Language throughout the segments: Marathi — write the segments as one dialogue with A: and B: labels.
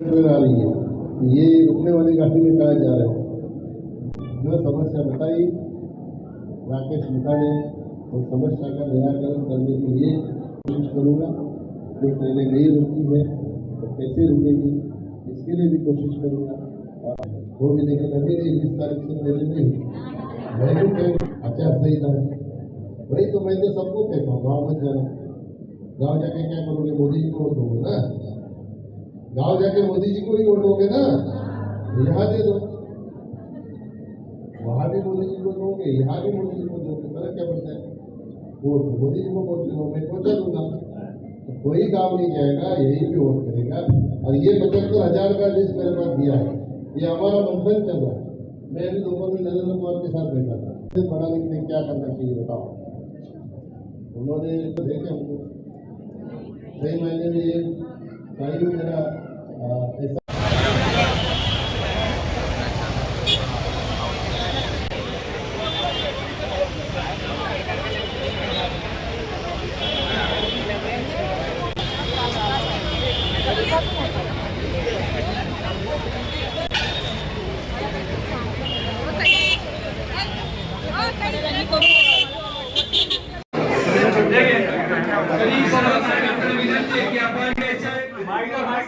A: ट्रेन आ रही है। तो ये रुकने वाली गाड़ी में कहा जा रहे हो? जो समस्या बताई, राकेश मिता ने, उस समस्या का निराकरण करने के लिए कोशिश करूँगा। जो ट्रेनें नहीं रुकी है तो कैसे रुकेगी, इसके लिए भी कोशिश करूँगा। वो भी लेकिन अभी नहीं बीस तारीख से पहले नहीं। मैं भी ट्रेन आचार संहिता है वही तो मैं तो सबको कहता हूँ, गाँव मत जाना। गाँव जाके क्या करोगे, मोदी जी को दोगे ना। गाँव जाके मोदी जी को ही वोट दोगे ना? यहाँ दे दो। वहाँ भी मोदी जी को दोगे, यहाँ भी मोदी जी को दोगे। फ़र्क क्या पड़ता है? वोट तो मोदी जी को पहुँचे मैं पहुँचा दूँगा। तो कोई गाँव नहीं जाएगा, यही भी वोट करेगा। और ये पचहत्तर हज़ार का लिस्ट मेरे पास दिया है। ये हमारा मंथन चल रहा है। मैं अभी दोपहर में नरेंद्र कुमार के साथ बैठा था। के लिए क्या करना चाहिए बताओ? उन्होंने देखे हमको। सही मायने में ये డ్రైవింగ్ మీద Gracias. मेरा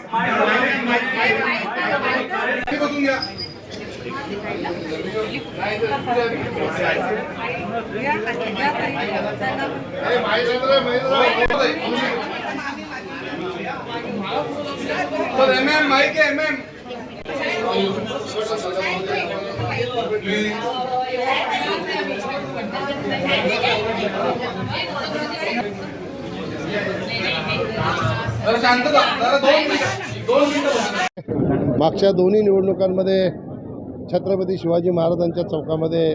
A: आ, ऐसा
B: तर M M mike M M शांतता
A: मागच्या दोन्ही निवडणुकांमध्ये छत्रपती शिवाजी महाराजांच्या चौकामध्ये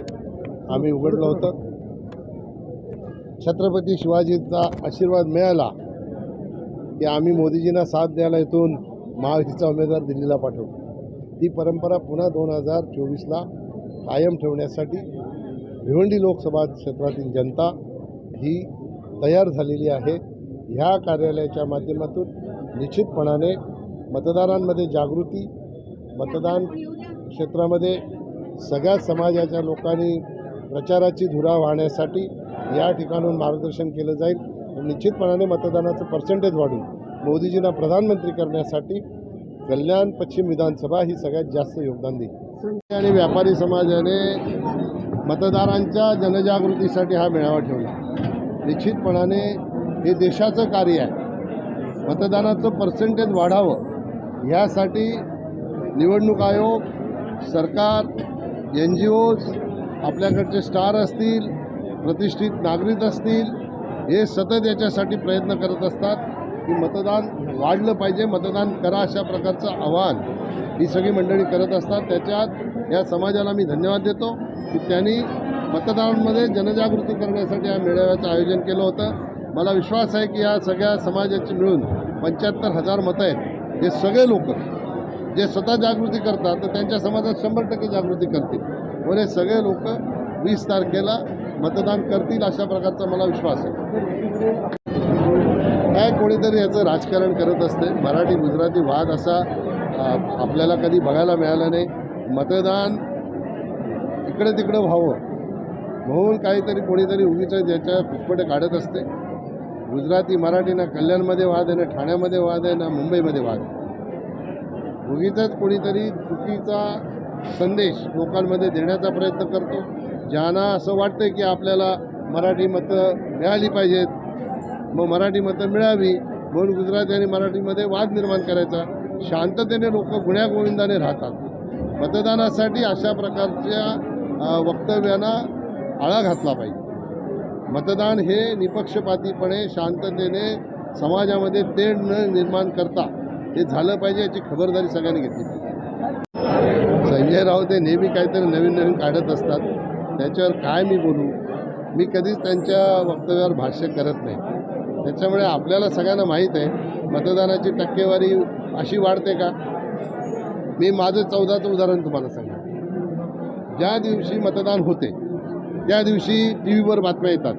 A: आम्ही उघडलं होतं. छत्रपती शिवाजीचा आशीर्वाद मिळाला की आम्ही मोदीजींना साथ द्यायला इथून महायुतीचा उमेदवार दिल्लीला पाठवतो ती परंपरा पुन्हा दोन हजार चोवीसला कायम ठेवण्यासाठी भिवंडी लोकसभा क्षेत्रातील जनता ही तयार झालेली आहे. ह्या कार्यालयाच्या माध्यमातून निश्चितपणाने मतदारांमध्ये जागृती मतदान क्षेत्रामध्ये सगळ्या समाजाच्या लोकांनी प्रचाराची धुरा वाहण्यासाठी या ठिकाणून मार्गदर्शन केलं जाईल. निश्चितपणाने मतदानाचं पर्सेंटेज वाढून मोदीजींना प्रधानमंत्री करण्यासाठी कल्याण पश्चिम विधानसभा ही सगळ्यात जास्त योगदान देईल. आणि व्यापारी समाजाने मतदारांच्या जनजागृतीसाठी हा मेळावा ठेवला. निश्चितपणाने हे देशाचं कार्य आहे. मतदानाचं पर्सेंटेज वाढावं. ह्यासाठी निवडणूक आयोग सरकार एन जी ओज आपल्याकडचे स्टार असतील प्रतिष्ठित नागरिक असतील हे सतत याच्यासाठी प्रयत्न करत असतात की मतदान वाढलं पाहिजे. मतदान करा अशा प्रकारचं आवाहन ही सगळी मंडळी करत असतात. त्याच्यात या समाजाला मी धन्यवाद देतो की त्यांनी मतदारांमध्ये जनजागृती करण्यासाठी या मेळाव्याचं आयोजन केलं होतं. मला विश्वास आहे की या सगळ्या समाजाची मिळून पंच्याहत्तर हजार मतं आहेत. हे सगळे लोक जे स्वतः जागृती करतात तर त्यांच्या समाजात शंभर टक्के जागृती करतील. म्हणून हे सगळे लोक वीस तारखेला मतदान करतील अशा प्रकारचा मला विश्वास आहे. काय कोणीतरी याचं राजकारण करत असते. मराठी गुजराती वाद असा आपल्याला कधी बघायला मिळाला नाही. मतदान इकडे तिकडं व्हावं. म्हणून काहीतरी कोणीतरी उगीच ज्याच्या पुष्पटे काढत असते. गुजराती मराठी ना कल्याणमध्ये वाद आहे ना ठाण्यामध्ये वाद आहे ना मुंबईमध्ये वाद आहे. उगीच कोणीतरी चुकीचा संदेश लोकांमध्ये देण्याचा प्रयत्न करतो. ज्यांना असं वाटतं की आपल्याला मराठी मतं मिळाली पाहिजेत मग मराठी मतं मिळावी म्हणून गुजराती आणि मराठीमध्ये वाद निर्माण करायचा. शांततेने लोक गुण्यागोविंदाने राहतात. मतदानासाठी अशा प्रकारच्या वक्तव्यांना आळा घातला पाहिजे. मतदान हे निपक्षपातीपणे शांततेने समाजामध्ये तेढ न निर्माण करता हे झालं पाहिजे याची खबरदारी सगळ्यांनी घेतली संजय राऊत हे नेहमी काहीतरी नवीन नवीन काढत असतात. त्याच्यावर काय मी बोलू? मी कधीच त्यांच्या वक्तव्यावर भाष्य करत नाही. त्याच्यामुळे आपल्याला सगळ्यांना माहीत आहे मतदानाची टक्केवारी अशी वाढते का? मी माझं चौदाचं उदाहरण तुम्हाला सांगा ज्या दिवशी मतदान होते त्या दिवशी टी व्हीवर बातम्या येतात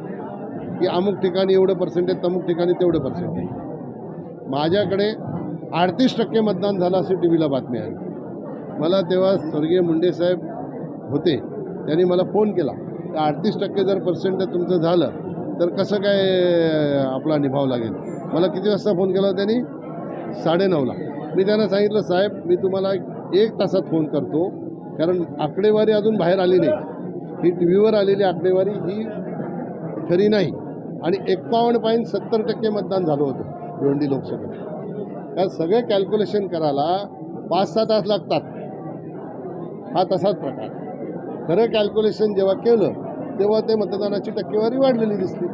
A: की अमुक ठिकाणी एवढं पर्सेंटेज तमुक ठिकाणी तेवढं पर्सेंटेज माझ्याकडे अडतीस टक्के मतदान झालं अशी टी व्हीला बातमी आहे. मला तेव्हा स्वर्गीय मुंडे साहेब होते त्यांनी मला फोन केला. तर अडतीस टक्के जर पर्सेंट तुमचं झालं तर कसं काय आपला निभाव लागेल? मला किती वाजता फोन केला त्यांनी? साडेनऊला मी त्यांना सांगितलं साहेब मी तुम्हाला एक तासात फोन करतो कारण आकडेवारी अजून बाहेर आली नाही. ही टी व्हीवर आलेली आकडेवारी ही खरी नाही. आणि एक्कावन्न पॉईंट सत्तर टक्के मतदान झालं होतं भिवंडी लोकसभेत. या सगळे कॅल्क्युलेशन करायला पाच सहा तास लागतात. हा तसाच प्रकार. खरं कॅल्क्युलेशन जेव्हा केलं तेव्हा ते मतदानाची टक्केवारी वाढलेली दिसली.